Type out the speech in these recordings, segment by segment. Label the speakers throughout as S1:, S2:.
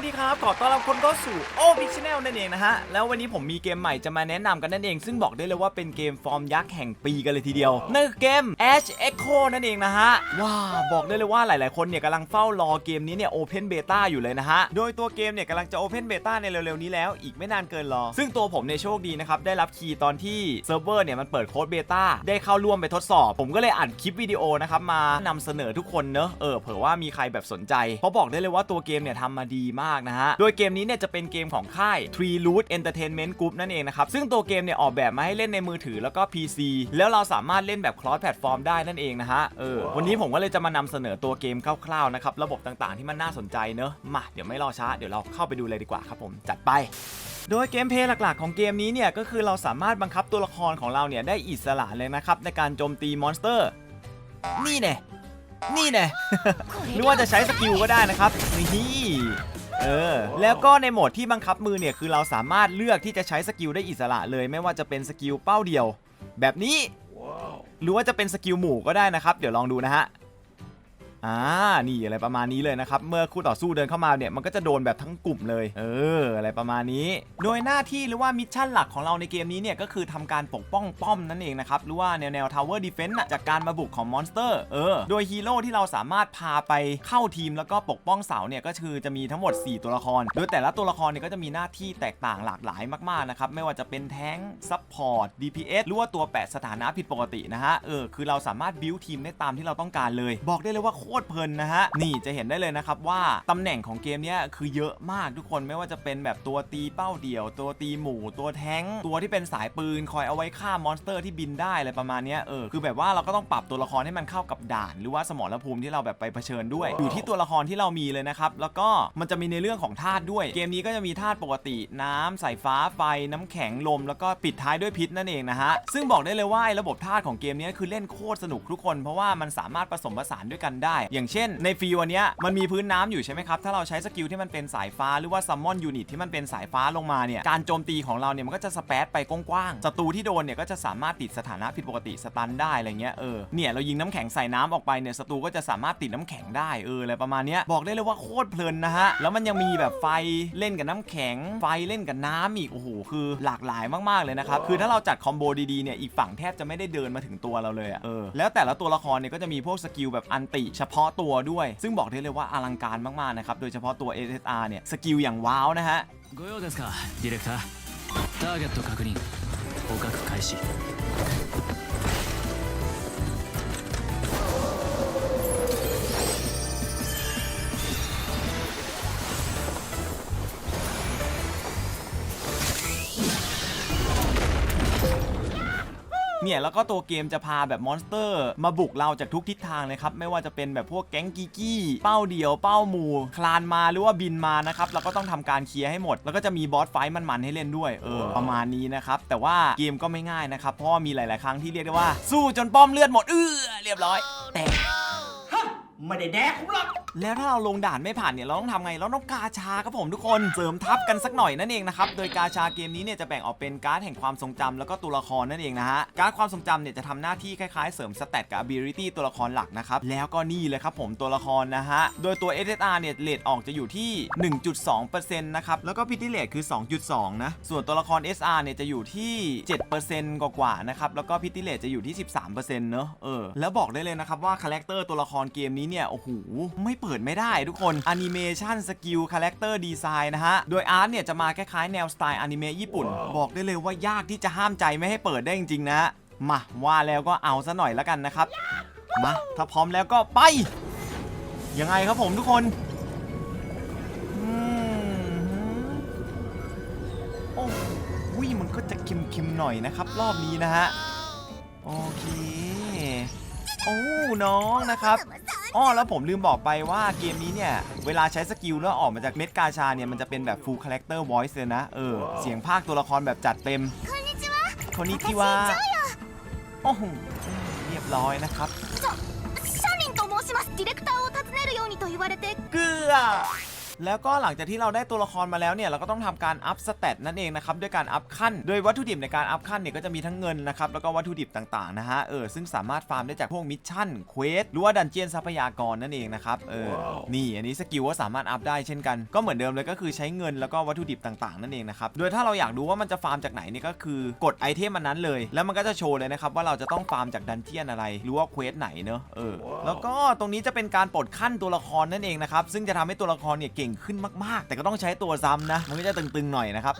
S1: วัสดีครับ ขอต้อนรับคนเข้าสู่โอพิชแนลนั่นเองนะฮะ แล้ววันนี้ผมมีเกมใหม่จะมาแนะนำกันนั่นเอง ซึ่งบอกได้เลยว่าเป็นเกมฟอร์มยักษ์แห่งปีกันเลยทีเดียว นั่นคือเกม Ash Echo นั่นเองนะฮะ ว้าบอกได้เลยว่าหลายๆ คนเนี่ยกำลังเฝ้ารอเกมนี้เนี่ยโอเพนเบต้าอยู่เลยนะฮะ โดยตัวเกมเนี่ยกำลังจะโอเพนเบต้าในเร็วๆ นี้แล้วอีกไม่นานเกินรอ ซึ่งตัวผมเนี่ยโชคดีนะครับ ได้รับคีย์ตอนที่เซิร์ฟเวอร์เนี่ยมันเปิดโค้ดเบต้าได้เข้าร่วมไปทดสอบ ผมก็เลยอัดคลิปวิดีโอนะครับมานำเสนอทุกคนเนอะเออเผื่อว่ามีใครแบบสนใจเพราะบอกได้เลยว่าตัวเกมเนี่ยทำมาดีมากนะฮะ โดยเกมนี้เนี่ยจะเป็นเกมของค่าย Tree Root Entertainment Group นั่นเองนะครับ ซึ่งตัวเกมเนี่ยออกแบบมาให้เล่นในมือถือแล้วก็ PC แล้วเราสามารถเล่นแบบ cross platform ได้นั่นเองนะฮะ เออ วันนี้ผมก็เลยจะมานำเสนอตัวเกมคร่าวๆนะครับ ระบบต่างๆที่มันน่าสนใจเนอะมา เดี๋ยวไม่รอช้า เดี๋ยวเราเข้าไปดูเลยดีกว่าครับผม จัดไปโดยเกมเพลย์หลักๆของเกมนี้เนี่ยก็คือเราสามารถบังคับตัวละครของเราเนี่ยได้อิสระเลยนะครับในการโจมตีมอนสเตอร์ นี่แน่นี่แน่หรือว่าจะใช้สกิลก็ได้นะครับนี่ เออ แล้วก็ในโหมดที่บังคับมือเนี่ยคือเราสามารถเลือกที่จะใช้สกิลได้อิสระเลย ไม่ว่าจะเป็นสกิลเป้าเดียว แบบนี้ หรือว่าจะเป็นสกิลหมู่ก็ได้นะครับ เดี๋ยวลองดูนะฮะ อ่านี่อะไรประมาณนี้เลยนะครับเมื่อคู่ต่อสู้เดินเข้ามาเนี่ยมันก็จะโดนแบบทั้งกลุ่มเลย เออ อะไรประมาณนี้ โดยหน้าที่หรือว่ามิชชั่นหลักของเราในเกมนี้เนี่ยก็คือทำการปกป้องป้อมนั่นเองนะครับหรือว่าแนวแนว Tower Defense น่ะจากการมาบุกของมอนสเตอร์เออโดยฮีโร่ที่เราสามารถพาไปเข้าทีมแล้วก็ปกป้องเสาเนี่ยก็คือจะมีทั้งหมด 4 ตัวละคร โดยแต่ละตัวละครเนี่ยก็จะมีหน้าที่แตกต่างหลากหลายมากๆนะครับไม่ว่าจะเป็นแท้งซับพอร์ต DPS หรือว่าตัวแปะสถานะผิดปกตินะฮะเออคือเราสามารถบิวทีมได้ตามที่เราต้องการเลย บอกได้เลยว่าโคตรเพลินนะฮะ นี่จะเห็นได้เลยนะครับว่าตำแหน่งของเกมนี้คือเยอะมากทุกคนไม่ว่าจะเป็นแบบตัวตีเป้าเดี่ยว ตัวตีหมู่ตัวแท้ง ตัวที่เป็นสายปืน คอยเอาไว้ฆ่ามอนสเตอร์ที่บินได้อะไรประมาณนี้เออคือแบบว่าเราก็ต้องปรับตัวละครให้มันเข้ากับด่าน หรือว่าสมรภูมิที่เราแบบไปเผชิญด้วย อยู่ที่ตัวละครที่เรามีเลยนะครับแล้วก็มันจะมีในเรื่องของธาตุด้วย เกมนี้ก็จะมีธาตุปกติน้ำสายฟ้าไฟน้ำแข็งลม แล้วก็ปิดท้ายด้วยพิษนั่นเองนะฮะซึ่งบอกได้เลยว่าระบบธาตุของเกมนี้คือเล่นโคตรสนุกทุกคน เพราะว่ามันสามารถผสมผสานด้วยกันได้อย่างเช่น ในฟรีวันนี้มันมีพื้นน้ำอยู่ใช่ไหมครับ ถ้าเราใช้สกิลที่มันเป็นสายฟ้าหรือว่าซัมมอนยูนิตที่มันเป็นสายฟ้าลงมาเนี่ย การโจมตีของเราเนี่ยมันก็จะสเปซไปกว้างๆศัตรูที่โดนเนี่ยก็จะสามารถติดสถานะผิดปกติสตันได้อะไรเงี้ยเออเนี่ยเรายิงน้ำแข็งใส่น้ำออกไปเนี่ยศัตรูก็จะสามารถติดน้ำแข็งได้เอออะไรประมาณนี้บอกได้เลยว่าโคตรเพลินนะฮะแล้วมันยังมีแบบไฟเล่นกับน้ำแข็ง ไฟเล่นกับน้ำอีกโอ้โหคือหลากหลายมากๆเลยนะครับคือถ้าเราจัดคอมโบดีๆเนี่ยอีกฝั่งแทบจะไม่ได้เดินมาถึงตัวเราเลยอะเออแล้วแต่ละตัวละครเนี่ยก็จะมีพวกสกิลแบบอันติเฉพาะตัวด้วย ซึ่งบอกได้เลยว่าอลังการมากๆนะครับ โดยเฉพาะตัว SSR เนี่ย สกิลอย่างว้าวนะฮะ
S2: ご用ですかディレクターターゲット確認捕獲開始
S1: เนี่ยแล้วก็ตัวเกมจะพาแบบมอนสเตอร์ มาบุกเราจากทุกทิศทางเลยครับไม่ว่าจะเป็นแบบพวกแก๊งกีกี้เป้าเดียวเป้าหมู่ คลานมาหรือว่าบินมานะครับเราก็ต้องทำการเคลียร์ให้หมด แล้วก็จะมีบอสไฟท์มันๆให้เล่นด้วยเออประมาณนี้นะครับแต่ว่าเกมก็ไม่ง่ายนะครับเพราะว่ามีหลาย ๆ ครั้งที่เรียกได้ว่าสู้จนป้อมเลือดหมดเออเรียบร้อยแต่
S3: ไม่ได้แดกผมหรอก
S1: แล้วถ้าเราลงด่านไม่ผ่านเนี่ยเราต้องทำไงเราต้องกาชาครับผมทุกคนเสริมทัพกันสักหน่อยนั่นเองนะครับโดยกาชาเกมนี้เนี่ยจะแบ่งออกเป็นการ์ดแห่งความทรงจำแล้วก็ตัวละครนั่นเองนะฮะการ์ดความทรงจำเนี่ยจะทำหน้าที่คล้ายๆเสริมสเตตกับ ability ตัวละครหลักนะครับแล้วก็นี่เลยครับผมตัวละครนะฮะโดยตัว SSR เนี่ยเลทออกจะอยู่ที่ 1.2%นะครับแล้วก็พิติเลทคือ 2.2 นะส่วนตัวละคร SR เนี่ยจะอยู่ที่ 7%กว่าๆนะครับแล้วก็พิติเลทจะอยู่ที่ 13%เนอะเออแล้วบอกได้เลยนะครับว่าคาแรคเตอร์ตัวละครเกมนี้เนี่ย โอ้โห ไม่เปิดไม่ได้ทุกคนแอนิเมชันสกิลคาแรคเตอร์ดีไซน์นะฮะ โดยอาร์ตเนี่ยจะมาคล้ายๆแนวสไตล์อนิเมะญี่ปุ่น บอกได้เลยว่ายากที่จะห้ามใจไม่ให้เปิดได้จริงๆนะ มาว่าแล้วก็เอาซะหน่อยแล้วกันนะครับ มาถ้าพร้อมแล้วก็ไป ยังไงครับผมทุกคนอืมโอ้วิมันก็จะเค็มๆหน่อยนะครับ รอบนี้นะฮะ โอเค โอ้ น้องนะครับ อ๋อแล้วผมลืมบอกไปว่าเกมนี้เนี่ย เวลาใช้สกิลแล้วออกมาจากเม็ดกาชาเนี่ย มันจะเป็นแบบ full character voice เลยนะ เออ เสียงภาคตัวละครแบบจัดเต็ม คนนี้ที่ว่าโอ้โหเรียบร้อยนะครับเกือ แล้วก็หลังจากที่เราได้ตัวละครมาแล้วเนี่ยเราก็ต้องทำการอัพสเตตนั่นเองนะครับด้วยการอัพขั้นโดยวัตถุดิบในการอัพขั้นเนี่ยก็จะมีทั้งเงินนะครับแล้วก็วัตถุดิบต่างๆนะฮะเออซึ่งสามารถฟาร์มได้จากพวกมิชชั่นเควสหรือว่าดันเจียนทรัพยากรนั่นเองนะครับเออนี่อันนี้สกิลก็สามารถอัพได้เช่นกันก็เหมือนเดิมเลยก็คือใช้เงินแล้วก็วัตถุดิบต่างๆ นั่นเองนะครับโดยถ้าเราอยากดูว่ามันจะฟาร์มจากไหนเนี่ยก็คือกดไอเทมมันนั้นเลย แล้วมันก็จะโชว์เลยนะครับว่าเราจะต้องฟาร์มจากดันเจียนอะไรหรือว่าเควสไหนเนอะเออแล้วก็ตรงนี้จะเป็นการปลดขั้นตัวละครนั่นเองนะครับซึ่งจะทำให้ตัวละครเนี่ยเก่งขึ้นมากๆ แต่ก็ต้องใช้ตัวซ้ำนะ มันก็จะตึงๆหน่อยนะครับ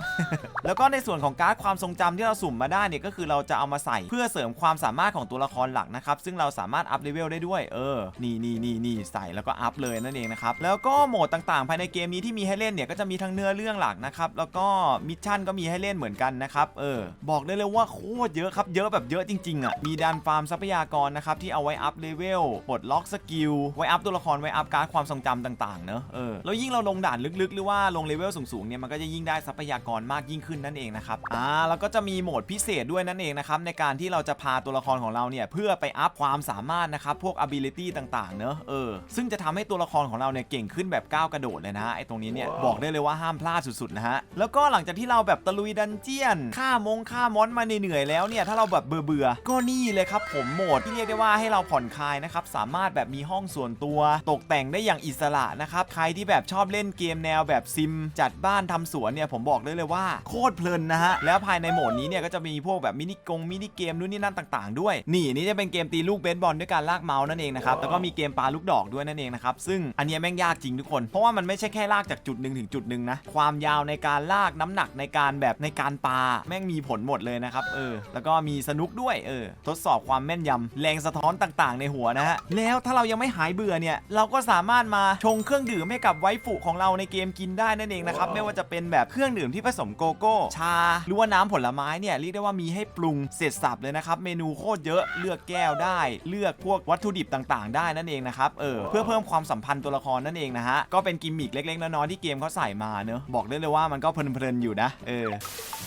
S1: แล้วก็ในส่วนของการ์ดความทรงจำที่เราสุ่มมาได้เนี่ยก็คือเราจะเอามาใส่เพื่อเสริมความสามารถของตัวละครหลักนะครับ ซึ่งเราสามารถอัพเลเวลได้ด้วยเออนี่นี่นี่นี่ใส่แล้วก็อัพเลยนั่นเองนะครับแล้วก็โหมดต่างๆ ภายในเกมนี้ที่มีให้เล่นเนี่ยก็จะมีทั้งเนื้อเรื่องหลักนะครับแล้วก็มิชชั่นก็มีให้เล่นเหมือนกันนะครับเออบอกได้เลยว่าโคตรเยอะครับเยอะแบบเยอะจริงๆอะมีดันฟาร์มทรัพยากรนะครับที่เอาไว้อัพเลเวลปลดล็อกสกิลไว้อัพตัวละครไว้อัพการ์ดความทรงจำต่างๆเนอะเออแล้วยิ่งเราลงด่านลึกๆ หรือว่าลงเลเวลสูงๆเนี่ยมันก็จะยิ่งได้ทรัพยากรมากยิ่งขึ้นนั่นเองนะครับอ่าแล้วก็จะมีโหมดพิเศษด้วยนั่นเองนะครับในการที่เราจะพาตัวละครของเราเนี่ยเพื่อไปอัพความสามารถนะครับพวก ability ต่างๆเนอะเออซึ่งจะทำให้ตัวละครของเราเนี่ยเก่งขึ้นแบบก้าวกระโดดเลยนะไอ้ตรงนี้เนี่ยบอกได้เลยว่าห้ามพลาดสุดๆนะฮะแล้วก็หลังจากที่เราแบบตะลุยดันเจียนฆ่ามงฆ่ามอนมาเหนื่อยๆแล้วเนี่ยถ้าเราแบบเบื่อๆก็นี่เลยครับผมโหมดที่เรียกได้ว่าให้เราผ่อนคลายนะครับสามารถแบบมีห้องส่วนตัวตกแต่งได้อย่างอิสระนะครับใครที่แบบชอบเล่นเกมแนวแบบซิม จัดบ้านทำสวนเนี่ยผมบอกได้เลยว่าโคตรเพลินนะฮะ แล้วภายในโหมดนี้เนี่ยก็จะมีพวกแบบมินิกงมินิเกมนู่นนี่นั่นต่างๆ ด้วย นี่นี่จะเป็นเกมตีลูกเบสบอลด้วยการลากเมาส์นั่นเองนะครับ แล้วก็มีเกมปาลูกดอกด้วยนั่นเองนะครับ ซึ่งอันนี้แม่งยากจริงทุกคน เพราะว่ามันไม่ใช่แค่ลากจากจุดหนึ่งถึงจุดหนึ่งนะ ความยาวในการลากน้ำหนักในการแบบในการปาแม่งมีผลหมดเลยนะครับ เออ แล้วก็มีสนุกด้วย เออ ทดสอบความแม่นยำแรงสะท้อนต่างๆ ในหัวนะฮะ แล้วถ้าเรายังไม่หายเบื่อเนี่ย เราก็สามารถมาชงเครื่องดื่มให้กับไวฟของเราในเกมกินได้นั่นเองนะครับ ไม่ว่าจะเป็นแบบเครื่องดื่มที่ผสมโกโก้ ชา หรือว่าน้ำผลไม้เนี่ยเรียกได้ว่ามีให้ปรุงเสร็จสับเลยนะครับ เมนูโคตรเยอะเลือกแก้วได้ เลือกพวกวัตถุดิบต่างๆ ได้นั่นเองนะครับเออเพื่อเพิ่มความสัมพันธ์ตัวละครนั่นเองนะฮะก็เป็นกิมมิคเล็กๆน้อยๆที่เกมเขาใส่มาเนอะบอกได้เลยว่ามันก็เพลินๆอยู่นะเออ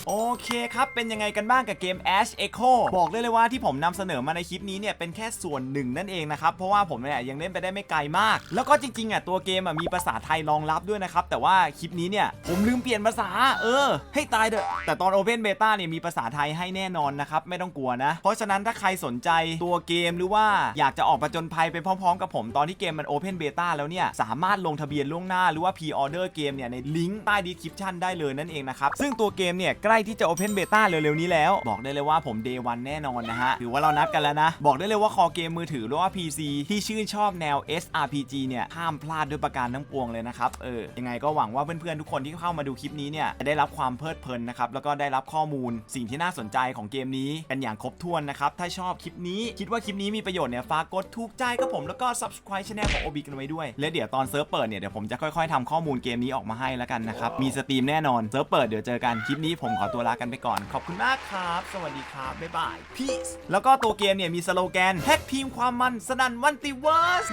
S1: โอเคครับ เป็นยังไงกันบ้างกับเกม Ash Echo บอกได้เลยว่าที่ผมนำเสนอมาในคลิปนี้เนี่ยเป็นแค่ส่วนหนึ่งนั่นเองนะครับ เพราะว่าผมเนี่ยยังเล่นไปได้ไม่ไกลมาก แล้วก็จริงๆอะตัวเกมอะมีภาษาไทยรองรับด้วยนะครับ แต่ว่าคลิปนี้เนี่ย ผมลืมเปลี่ยนภาษา เออ ให้ตายเถอะแต่ตอน Open Beta เนี่ยมีภาษาไทยให้แน่นอนนะครับ ไม่ต้องกลัวนะ เพราะฉะนั้นถ้าใครสนใจตัวเกมหรือว่าอยากจะออกประจนภัยไปพร้อมๆ กับผมตอนที่เกมมัน Open Beta แล้วเนี่ย สามารถลงทะเบียนล่วงหน้าหรือว่า Pre-order เกมเนี่ยในลิงก์ใต้ description ได้เลยนั่นเองนะครับซึ่งตัวเกมเนี่ยใกล้ที่จะ Open Beta เร็วๆนี้แล้ว บอกได้เลยว่าผม Day 1แน่นอนนะฮะถือว่าเรานัดกันแล้วนะ บอกได้เลยว่าคอเกมมือถือหรือว่า PC ที่ชื่นชอบแนว SRPG เนี่ยห้ามพลาดด้วยประการทั้งปวงเลยนะครับเออยังไงก็หวังว่าเพื่อนๆทุกคนที่เข้ามาดูคลิปนี้เนี่ยจะได้รับความเพลิดเพลินนะครับแล้วก็ได้รับข้อมูลสิ่งที่น่าสนใจของเกมนี้กันอย่างครบถ้วนนะครับถ้าชอบคลิปนี้คิดว่าคลิปนี้มีประโยชน์เนี่ยฝากกดถูกใจกับผมแล้วก็ subscribe channel ของ OB กันไว้ด้วย และเดี๋ยวตอนเซิร์ฟเปิดเนี่ยเดี๋ยวผมจะค่อยๆทำข้อมูลเกมนี้ออกมาให้แล้วกันนะครับมีสตรีมแน่นอนเซิร์ฟเปิดเดี๋ยวเจอกันคลิปนี้ผมขอตัวลากันไปก่อน ขอบคุณมากครับ สวัสดีครับบ๊ายบาย peace แล้วก็ตัวเกมเนี่ยมีสโลแกนแท็กทีมความมันสนั่นวันติเวิร์ส